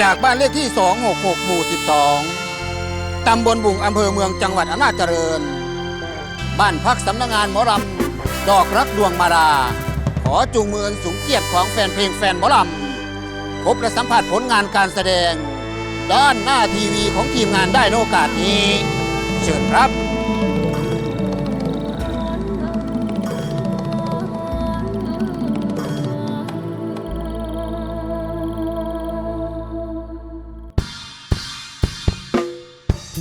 จากบ้านเลขที่ 266 หมู่ 12 ตำบลบุงอำเภอเมืองจังหวัดอำนาจเจริญ บ้านพักสำนักงานหมอลำ ดอกรักดวงมาดาขอจูงมืออันสูงเกียรติของแฟนเพลงแฟนหมอลำ พบและสัมผัสผลงานการแสดง ด้านหน้าทีวีของทีมงานได้ในโอกาสนี้ เชิญครับ ส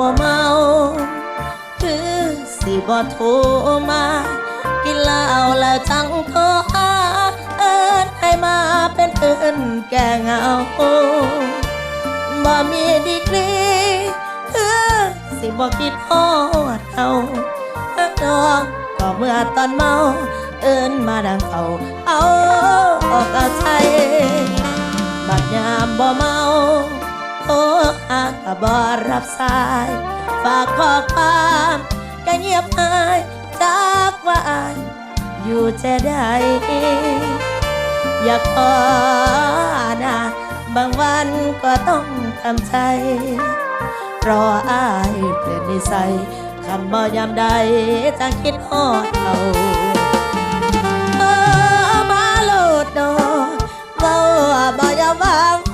บ่เมาคือสิบ่โทรมา กินเหล้าแล้วจังโทรหาเอิ้นให้มาเป็นเพื่อนแก่เงาบ่มีดีกรีเพื่อสิบ่คิดฮอดเอาฮักน้องก็เมื่อตอนเมา เอิ้นมาดังเขาเอาออกอาใจบัดยามบ่เมา โทรหาก็บ่รับสาย ฝากข้อความก็เงียบหายจากว่าอายอยู่จะได้อยากขอนะบางวันก็ต้องทำใจ รออายเปลี่ยนนิสัยคันบ่ยามใดจะคิดฮอดเขาเออมาโลดดอเว้าบ่อยามวาง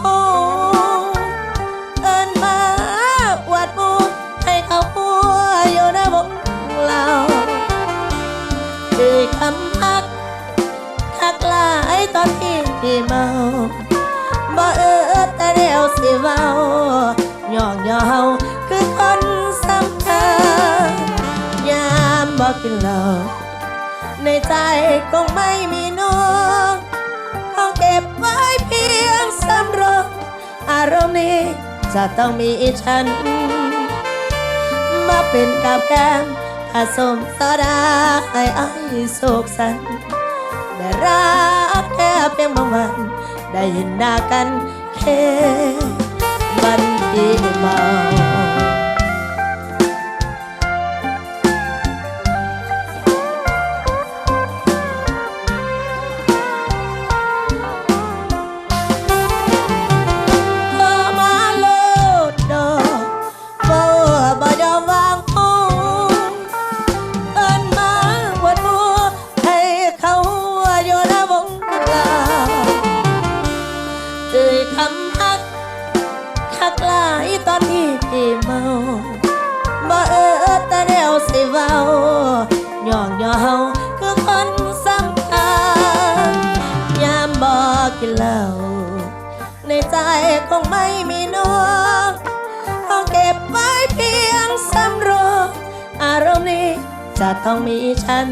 กินเหล้าในใจคงไม่มีน้องเขาเก็บไว้เพียงสำรองอารมณ์นี้จะต้องมีฉัน มาเป็นกับแก้มผสมโซดาให้อายโศกสันได้รักแค่เพียงบางวัน ได้เห็นหน้ากันแค่วันที่เมา คำฮักคักหลายตอนที่พี่เมาบ่เออแต่เดียวสิเว้าย่องยอเฮาคือคนสำคัญยามบ่กินเหล้าในใจคงไม่มีน้องต้องเก็บไว้เพียงสำรองอารมณ์นี้จะต้องมีฉัน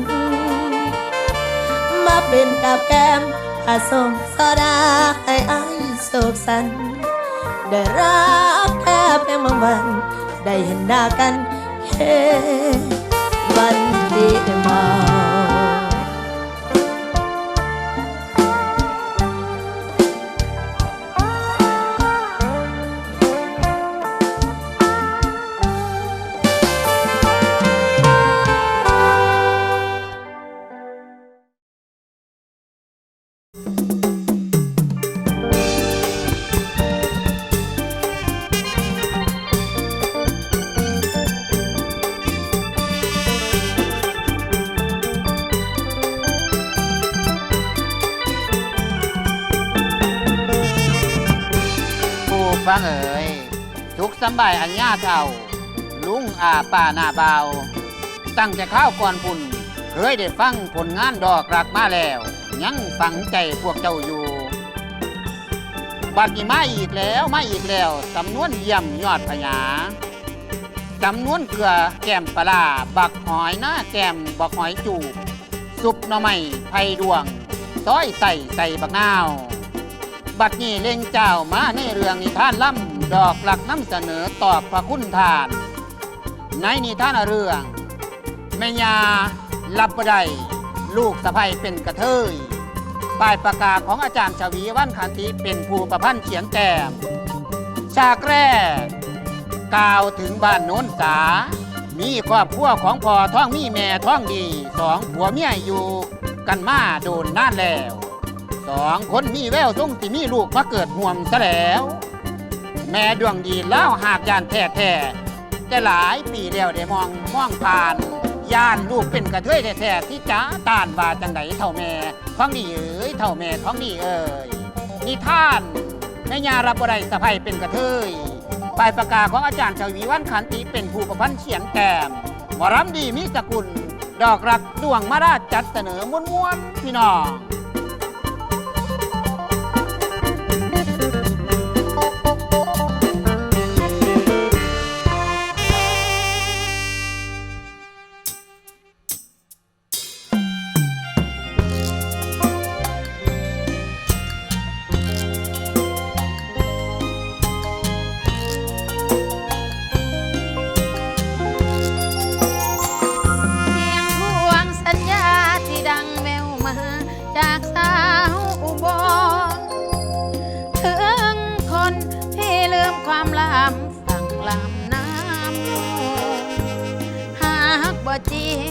มาเป็นกับแก้มผสมโซดาให้อาย ศกสัน ได้รักแค่เพียงบางวัน ได้เห็นหน้ากันแค่วันที่มา เท่า ลุงอาป่าหน้าเบา ตั้งแต่ข้าวก่อนพุ่น เคยได้ฟังผลงานดอกรักมาแล้ว ยังฝังใจพวกเจ้าอยู่ บัดนี้มาอีกแล้วมาอีกแล้วสำนวนเยี่ยมยอดพญาสำนวนเกลือแกมปลา บักหอยหน้าแกมบักหอยจูบซุปหน่อไม้ไผ่ดวงซอยใส่ใส่บักนาว บัดนี้เล่งเจ้ามาในเรื่องนิทานล่ำ ดอกหลักน้ำเสนอตอบพระคุณทาน ในนิทานเรื่องแม่ยาลับบ่ไดลูกสะใภ้เป็นกระเทยป้ายประกาศของอาจารย์ชวีวันขันติเป็นผู้ประพันธ์เขียนแต้มฉากแรกกล่าวถึงบ้านโน้นสา มีครอบครัวของพ่อท้องมีแม่ท้องดีสองผัวเมียอยู่กันมาโดนนานแล้วสองคนมีแววทรงที่มีลูกมาเกิดห่วมซะแล้ว แม่ดวงดีเล่าวหากยานแท้แท้แต่หลายปีแล้วได้มองมองผ่านย่านลูกเป็นกระเทยแท้ๆที่จ้าตานว่าจังไดเท่าแม่ท้องดีเอ๋ยเท่าแม่ท้องดีเอ๋ยนิทานแม่ยารับบ่ได้สะใภ้เป็นกระเทยปลายประกาศของอาจารย์ชวีวันขันติเป็นผู้ประพันธ์เขียนแกมหมอรำดีมีสกุล ดอกรักดวงมาราชจัดเสนอม้วนๆพี่น้อง จากสาวอุบลถึงคนที่ลืมความลำฝั่งลำน้ำหากบ่จริง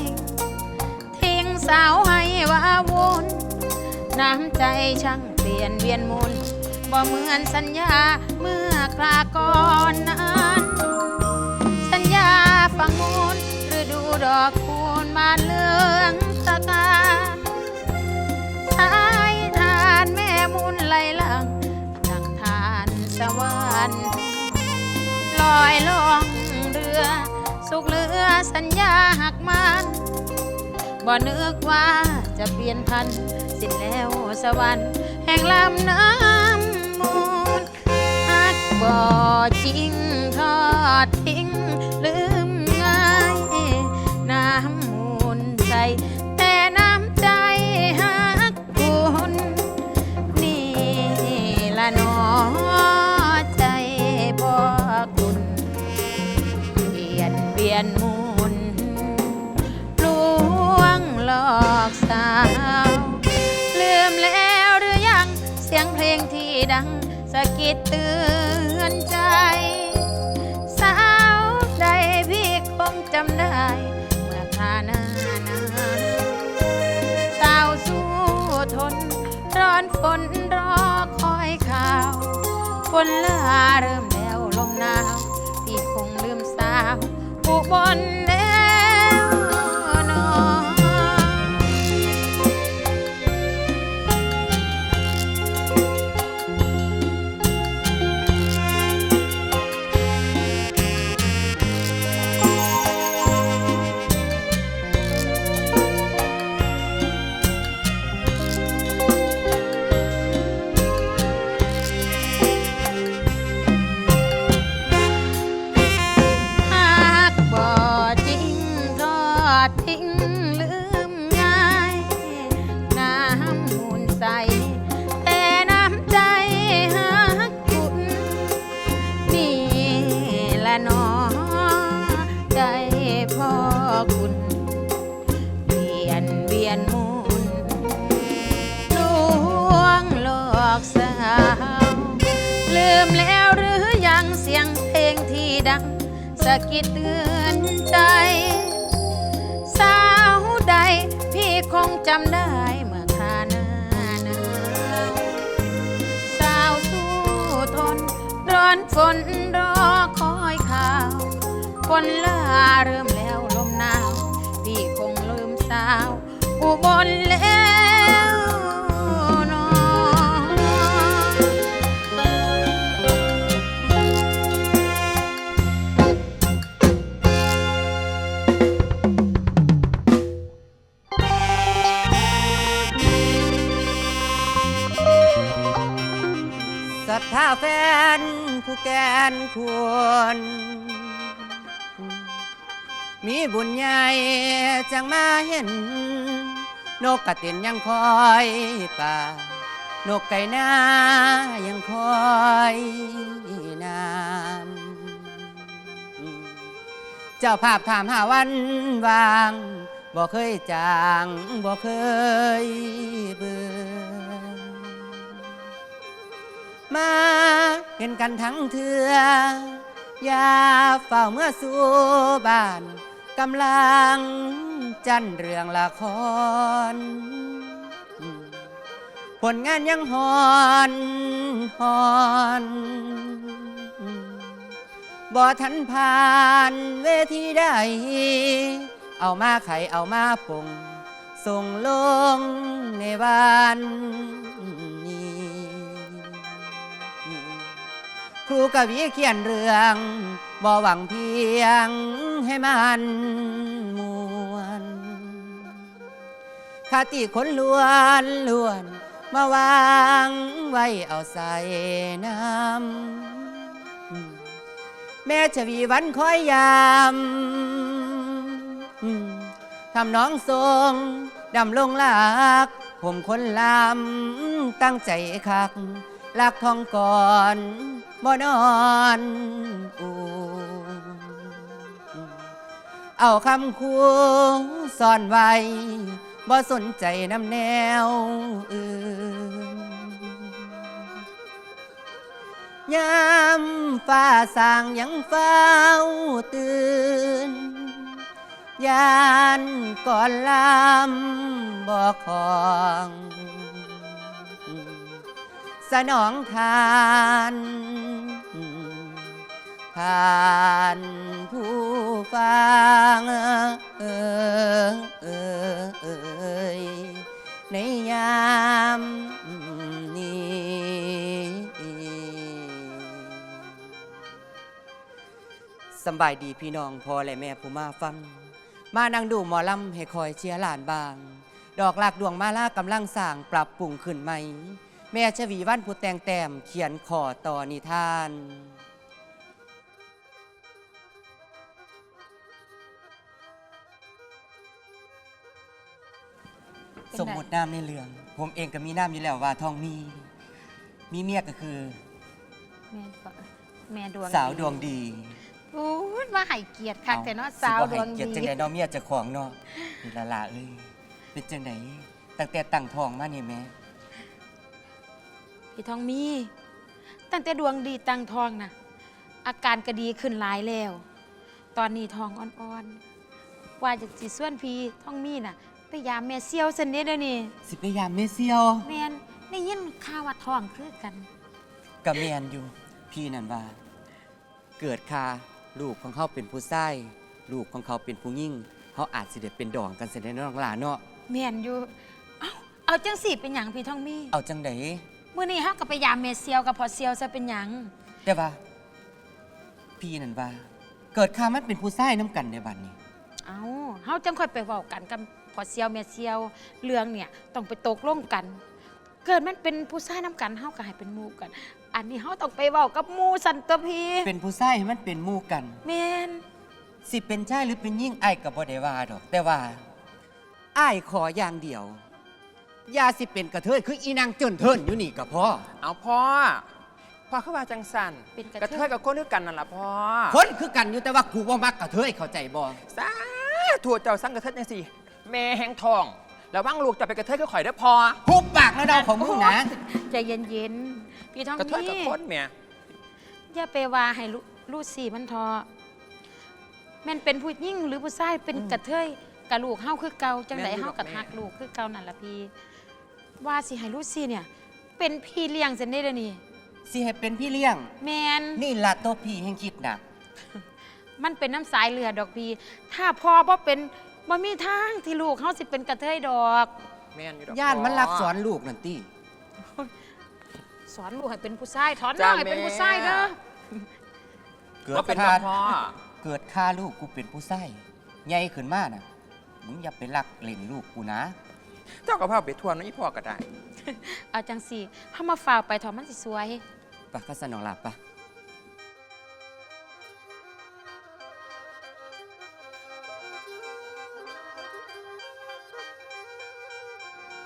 ทิ้งสาวให้วาวุ่นน้ำใจช่างเปลี่ยนเวียนมุนบ่เหมือนสัญญาเมื่อคราก่อนนั้นสัญญาฝั่งมูลฤดูดอกคูณมาเลืองตะกา สายทานแม่มุนไหลหลังดังทานสวรรค์ลอยล่องเรือ สุกเหลือสัญญาหักมันบ่นึกว่าจะเปลี่ยนพันสิ้นแล้วสวรรค์แห่งลำน้ำมูลฮักบ่จริงทอดทิ้งลืมง่ อกสาว ลืมแล้วหรือยังเสียงเพลงที่ดังสะกิดเตือนใจ สาวใดพี่คงจำได้ เมื่อคาหน้านาวสาวสู้ทน ร้อนฝนรอคอยข่าวฝนลาเริ่มแล้วลมหนาว พี่คงลืมสาวอุบล ดังสะกิดเตือนใจ สาวใดพี่คงจำได้เมื่อคราหน้าหนาวสาวสู้ทน ร้อนฝนรอคอยข่าวฝนลาเริ่มแล้วลมหนาว พี่คงลืมสาว อุบลแล้ว ผู้แกนควร มีบุญใหญ่จังมาเห็น นกกระเตียนยังคอยป่านกไก่นายังคอยน้ำเจ้าภาพถามหาวันวาง บ่เคยจาง บ่เคยเบื่อ มาเห็นกันทั้งเถืออยาเฝ้าเมื่อสู่บ้านกำลังจันเรื่องละคร ผลงานยังหอนหอนบ่ทันผ่านเวทีใดเอามาไขเอามาปรุงส่งลงในบ้าน ครูกวีเขียนเรื่องบ่หวังเพียงให้มันมวนคติคนล้วนล้วน มาวางไว้เอาใส่น้ำแม่ชวีวันคอยยามทำน้องทรงดำลงลักผมคนลำตั้งใจคักลักทองก่อน บ่นอนอูเอาคำคูซ่อนไว้บ่สนใจน้ำแนวอื่นยามฟ้าสางยังเฝ้าตื่นยานก่อนลำบ่ของ สนองทานผ่านผู้ฟังเออเออเอยในยามนี้สบายดีพี่น้องพ่อและแม่ผู้มาฟัง มานั่งดูหมอลำให้คอยเชียร์หลานบาง ดอกหลากดวงมาลากำลังสร้างปรับปรุงขึ้นใหม่ แม่ชวีวันผู้แต่งแต้มเขียนขอต่อนิทาน สมมติน้ำในเรื่อง ผมเองก็มีน้ำอยู่แล้วว่าทองมี มีเมียก็คือ แม่ก็แม่ดวงสาวดวงดีโอ้ยมาให้เกียรติคักแต่เนาะสาวดวงสิบ่ให้เกียรติจังดีไดเน้องเมียเจะของเนาะนี่ละละเอ้ยเป็นจังไดตั้งแต่ตั้งท้องมานี่แม่ พี่ทองมี ตั้งแต่ดวงดีตั้งทองนะอาการก็ดีขึ้นหลายแล้ว ตอนนี้ทองอ่อนๆ ว่าจะสิส่วนพี่ทองมีน่ะ ไปยามแม่เซียวสันเด้เดี๋ยวนี้สิพยายามเมเซียว แม่นได้ยินข่าวว่าทองคือกัน กับแมนอยู่พี่นั่นว่า เกิดคาลูกของเขาเป็นผู้ชายลูกของเขาเป็นผู้ยิ่งเขาอาจสิได้เป็นดองกันเสยในน้องหลานเนาะแม่นอยู่ เอ้าเอาจังสิเป็นหยังพี่ทองมี เอาจังได มื้อนี้เฮาก็ไปยามแม่เซียวกับพอเซียวซะเป็นหยังแต่ว่าพี่นั่นว่า เกิดคามันเป็นผู้ชายน้ำกันในบัดนี้ เอาเฮาจังค่อยไปเว้ากันกับพอเซียวแม่เซียวเรื่องเนี่ยต้องไปตกลงกัน เกิดมันเป็นผู้ชายนํกันเฮาก็ให้เป็นหมู่กัน อันนี้เฮาต้องไปเว้ากับหมู่สันตวพีเป็นผู้ชายให้มันเป็นหมู่กัน แม่นสิเป็นชายหรือเป็นยิ่งไอ้ายกับบ่ได้ว่าดอก แต่ว่าไอ้ายขออย่างเดียวอ ย่าสิเป็นกระเทยคืออีนางจนเทินอยู่นี่กับพ่อ เอาพ่อ พ่อเข้ามาจังสันเป็นกระกระเทเทยยกับคนด้วยกันนั่นแหละพ่อคนคือกันอยู่แต่ว่ากูว่ามักกระเทยเข้าใจบ่สาถั่วเจ้าสั่งกระเทยจังสิแม่แห้งทอง แล้วว่างลูกจะไปกระเทยก็ข่อยได้อพ่อหุบปากแล้วเดาของมึงนะ ใจเย็นๆ พี่ทองกระเทยมีกับคนเมียอย่าไปว่าให้ลูลูซี่มันทอแม่นเป็นผู้หญิงหรือผู้ชายเป็นกระเทยกะลูกเฮาคือเก่าจังไดเฮากะทักลูกคือเก่านั่นล่ะพี่ ว่าสิให้ลูซี่เนี่ย เป็นพี่เลี้ยงเส้นได้เดี๋ยวนี้สิให้เป็นพี่เลี้ยง แมนนี่ละตัวพี่แห่งคิดหนักมันเป็นน้ำสายเลือดดอกพี่ ถ้าพ่อบ่เป็นบ่มีทางที่ลูกเฮาสิเป็นกระเทยดอก แม่นอยู่ดอกย่านมันพ่รักสอนลูกนั่นติสอนลูกให้เป็นผู้ชายถอนน้องให้เป็นผู้ชายเด้อเกิดว่าเป็นคากับพ่อเกิดค่าลูกกูเป็นผู้ใส่ใหญ่ขึ้นมาน่ะมึงอย่าไปลักเล่นลูกกูนะ เจ้ากับพ่อไปทวนน้อีพ่อก็ได้เอาจังสิเฮามาฝ่ากไปถอนมันสิสวย ปะก็สนองหลับปะ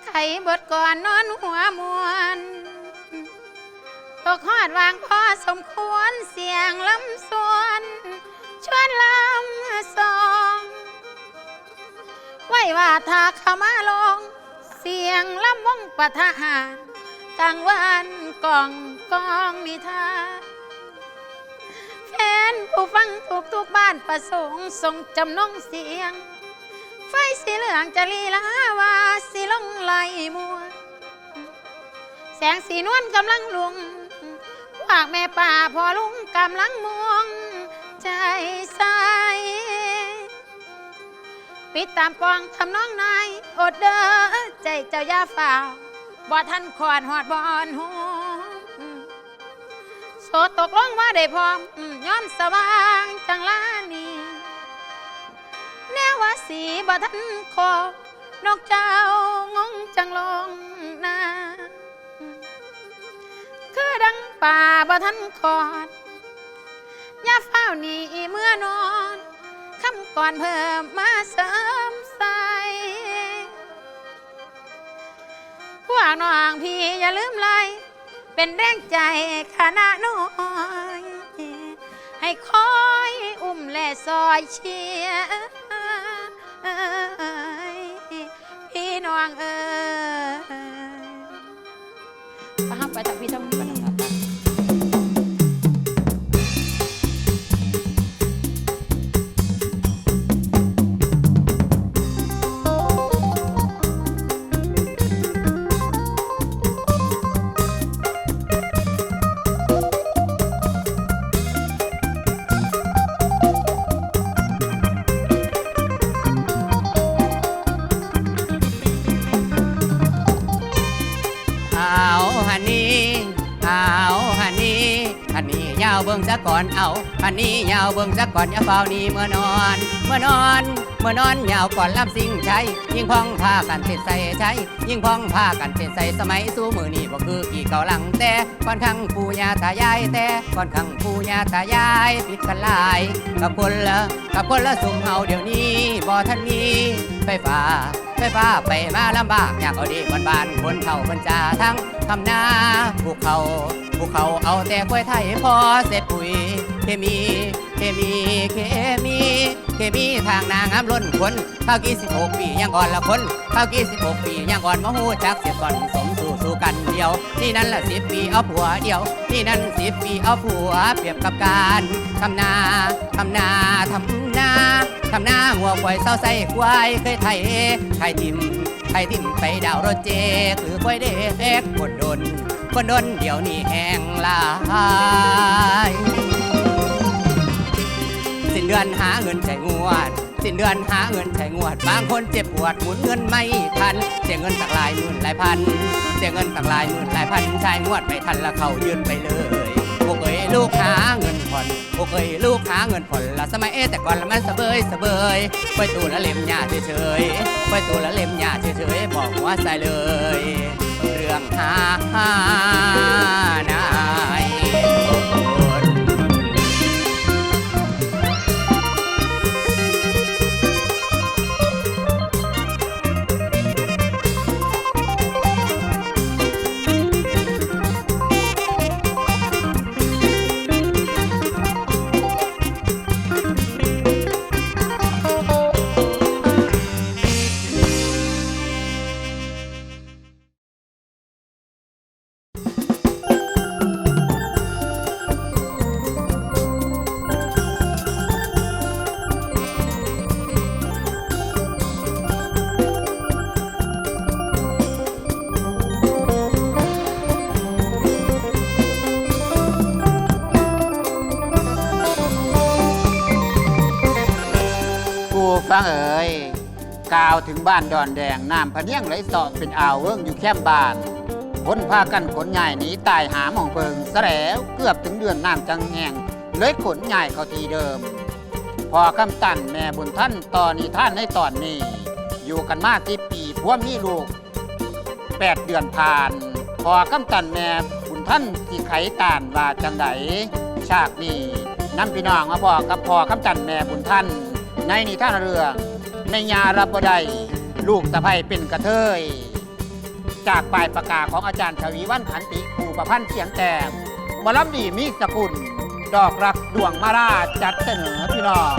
ไข่เบิดก่อนนอนหัวมวนตกหอดวางพอสมควรเสียงลำสวนชวนลำสอง ไว้ว่าถ้าเข้ามาลงเสียงลำวงปะทะหารกลางวันกองกองนิทานแฟนผู้ฟังทุกทุกบ้านประสงค์ส่งจำนงเสียง ไฟสีเหลืองจะลีลาวาสีลงไหลมัว แสงสีนวลกำลังลุงภาคแม่ป่าพอลุงกำลังมวง ใจใสปิดตามปองทำน้องนายอดเด้อ ใจเจ้าย่าฝ่าบ่ทันขวานหอดบอนหูโสดตกลงว่าได้พร้อมย้อมสว่างจังลานีแนวว่าสีบ่ทันคอนกเจ้างงจังลงนาคือดังป่าบ่ทันคอดย่าเฝ้าหนีเมื่อนอนคำก่อนเพิ่มมาเสริม วกน้องพี่อย่าลืมเลยเป็นแรงใจขณะน้อย ให้คอยอุ้มและซอยเชียร์พี่น้องเอ๋ยไปห้ามไปจากพี่ต้องมีเก่อนเอาพันนี้ยาวเบิ่งซะก่อนอย่าเฝ้าหนี้เมื่อนอน เมื่อนอน เมื่อนอนยาวก่อนลำสิ่งใช้ยิ่งพ้องพากันเต้นใส่ใช้ยิ่งพ้องพากันเต้นใส่สมัยสู้มือนี่บ่คือกี่เก่าหลังแต่ก่อนข้างปู่ย่าตายายแต่ก่อนข้างปู่ย่าตายายผิดกันหลายกับคนละกับคนละสุ่มเฮาเดี๋ยวนี้บ่ทันมีไฟฟ้าไฟฟ้าไปมาลำบากอยากเอาดีบ้านบ้านคนเฒ่าคนจาทั้ง ทำนาปลูเขาปลูเขาเอาแต่กล้วยไทยพอเสร็จปุ๋ย เคมี เคมี เคมี เคมีทางนางงามล้นคนข้าวกี่สิบหกปียังอ่อนละคนข้าวกี่สิบหกปียังอ่อนมาหูจักเสียก่อนสมสู่สู่กันเดียว นี่นั่นละสิบปีเอาผัวเดียว นี่นั่นสิบปีเอาผัวเปรียบกับการทำนาทำนาทำนาทำนาหัวควายเศร้าใส่ควายเคยไทยไทยทิม ไทยทิมไปดาวรถเจกหรือควายเด็กคนดน คนดนเดี๋ยวนี้แห้งลายสิ้นเดือนหาเงินใช้งวด สิ้นเดือนหาเงินใช้งวด บางคนเจ็บปวดหมุนเงินไม่ทันเสียเงินตักหลายหมื่นหลายพันเสียเงินตักหลายหมื่นหลายพันใช้งวดไม่ทันแล้วเขายืดไปเลยพวกเอ้ยลูกหาเงินผ่อน โอเคยลูกหาเงินผ่อนละสมัยเอแต่ก่อนละมันสะเบยสะเบยไปตูละเล่มหญ้าเฉยๆไปตูละเล่มหญ้าเฉยๆบอกว่าใส่เลย เรื่องหานายาวถึงบ้านดอนแดงน้ำพะเนียงไหลเสาะเป็นอ่าวเวิ้งอยู่แคมบ้านคนพากันขนใหญ่หนีตายหาหมองเพิงซะแล้วเกือบถึงเดือนน้ำจังแหงเลยขนใหญ่เข้าทีเดิม พอคำตันแม่บุญท่านตอนนี้ท่านในตอนนี้ อยู่กันมาสิปีพวมีลูกแปดเดือนผ่าน พอคำตันแม่บุญท่านสิไขตานว่าจังไดฉากนี้นำพี่น้องมาพอกับพอคำตันแม่บุญท่านในนิทานเรื่อง ในยารับบ่ได้ลูกสะใภ้เป็นกระเทย จากปลายประกาศของอาจารย์ชวีวันขันติภูประพันธ์เสียงแต้มหมอลำดีมีสกุล ดอกรักดวงมาราจัดเสนอพี่น้อง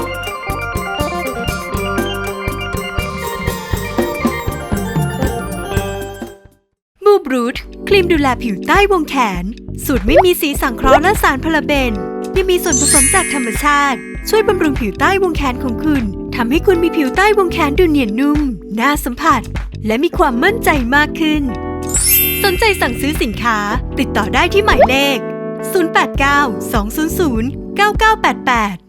มูบรูทครีมดูแลผิวใต้วงแขน สูตรไม่มีสีสังเคราะห์และสารพาราเบนยังมีส่วนผสมจากธรรมชาติ ช่วยบำรุงผิวใต้วงแขนของคุณ ทำให้คุณมีผิวใต้วงแขนดูเนียนนุ่ม น่าสัมผัส และมีความมั่นใจมากขึ้น สนใจสั่งซื้อสินค้า ติดต่อได้ที่หมายเลข 089 200 9988